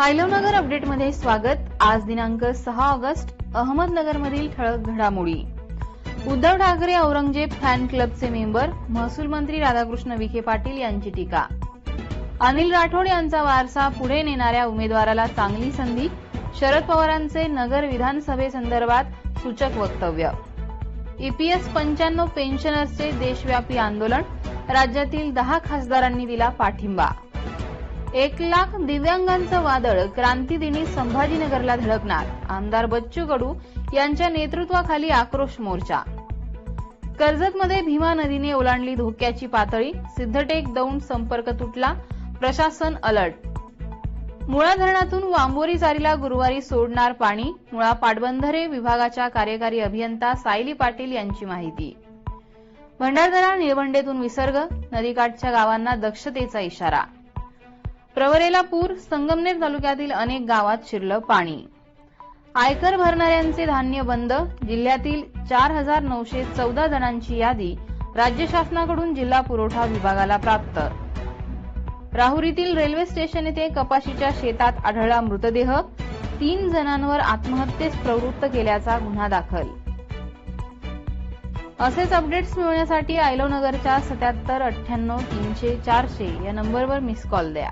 आयलवनगर अपडेटमध्ये स्वागत. आज दिनांक सहा ऑगस्ट अहमदनगरमधील ठळक घडामोडी. उद्धव ठाकरे औरंगजेब फॅन क्लबचे मेंबर महसूल मंत्री राधाकृष्ण विखे पाटील यांची टीका. अनिल राठोड यांचा वारसा पुढे नेणाऱ्या उमेदवाराला चांगली संधी शरद पवारांचे नगर विधानसभेसंदर्भात सूचक वक्तव्य. ईपीएस पंच्याण्णव पेन्शनर्सचे देशव्यापी आंदोलन राज्यातील दहा खासदारांनी दिला पाठिंबा. एक लाख दिव्यांगांचं वादळ क्रांतीदिनी संभाजीनगरला धडकणार. आमदार बच्चू कडू यांच्या नेतृत्वाखाली आक्रोश मोर्चा. कर्जतमध्ये भीमा नदीने ओलांडली धोक्याची पातळी सिद्धटेक दौंड संपर्क तुटला प्रशासन अलर्ट. मुळा धरणातून वांबोरी जारीला गुरुवारी सोडणार पाणी मुळा पाटबंधारे विभागाच्या कार्यकारी अभियंता सायली पाटील यांची माहिती. भंडारदरा निळवंडेतून विसर्ग नदीकाठच्या गावांना दक्षतेचा इशारा. प्रवरेला पूर संगमनेर तालुक्यातील अनेक गावात शिरलं पाणी. आयकर भरणाऱ्यांचे धान्य बंद जिल्ह्यातील चार हजार नऊशे चौदा जणांची यादी राज्य शासनाकडून जिल्हा पुरवठा विभागाला प्राप्त. राहुरीतील रेल्वे स्टेशन येथे कपाशीच्या शेतात आढळला मृतदेह. तीन जणांवर आत्महत्येस प्रवृत्त केल्याचा गुन्हा दाखल. असेच अपडेट्स मिळवण्यासाठी आयलोनगरच्या सत्याहत्तर अठ्ठ्याण्णव तीनशे चारशे या नंबरवर मिस कॉल द्या.